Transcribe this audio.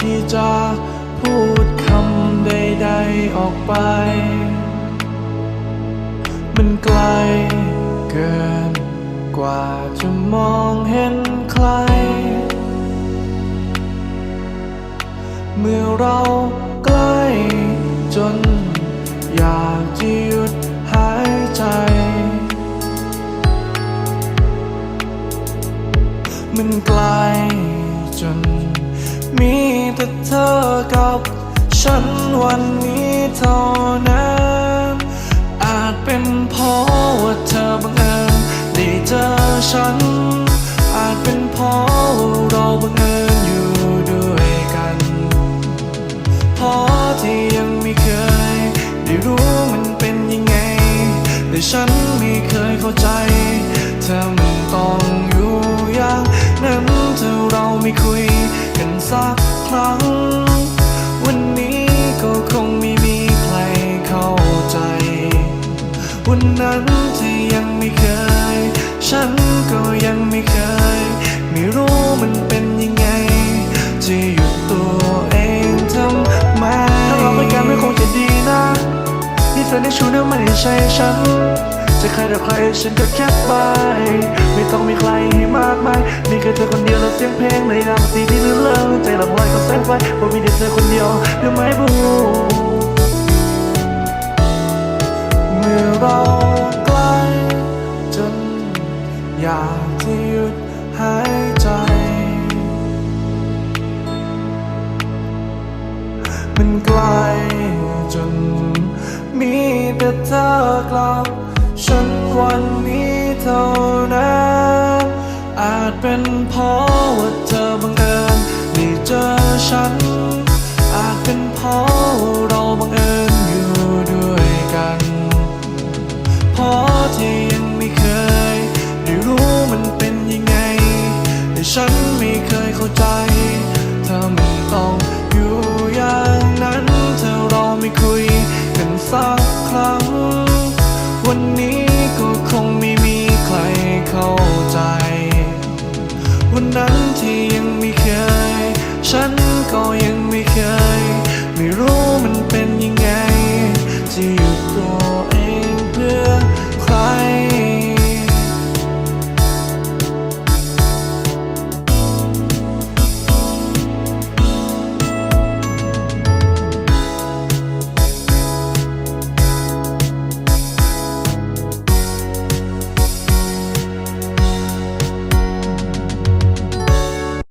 ที่จะพูดคำใดๆออกไป มันไกลเกินกว่าจะมองเห็นใคร เมื่อเราใกล้จนอยากจะหยุดหายใจ มันไกลจน มีแต่เธอกับฉันวันนี้เท่านั้นอาจเป็นเพราะว่าเธอบังเอิญได้เจอฉัน ก็ยังไม่เคย ไม่รู้มันเป็นยังไง จะหยุดตัวเองทำไมถ้าเราไม่กันไม่คงจะดีนะที่เธอได้ชูนั้นไม่ใช่ฉัน จะใครต่อใครฉันก็แค่ไป ไม่ต้องมีใครให้มากมายมีแค่เธอคนเดียวแล้วเสียงเพลงในนามสีที่ลื่นเลิงใจลับลอยกับแสงไฟเพราะมีแต่เธอคนเดียวหรือไม่รู้เมื่อเรา เธอกลับฉันวันนี้เท่านั้นอาจเป็นเพราะว่าเธอบังเอิญได้เจอฉัน อาจเป็นเพราะเราบังเอิญอยู่ด้วยกัน เพราะที่ยังไม่เคย ได้รู้มันเป็นยังไง แต่ฉันไม่เคยเข้าใจ สักครั้ง วันนี้ก็คงไม่มีใครเข้าใจ วันนั้นที่ยังไม่เคย ฉันก็ยัง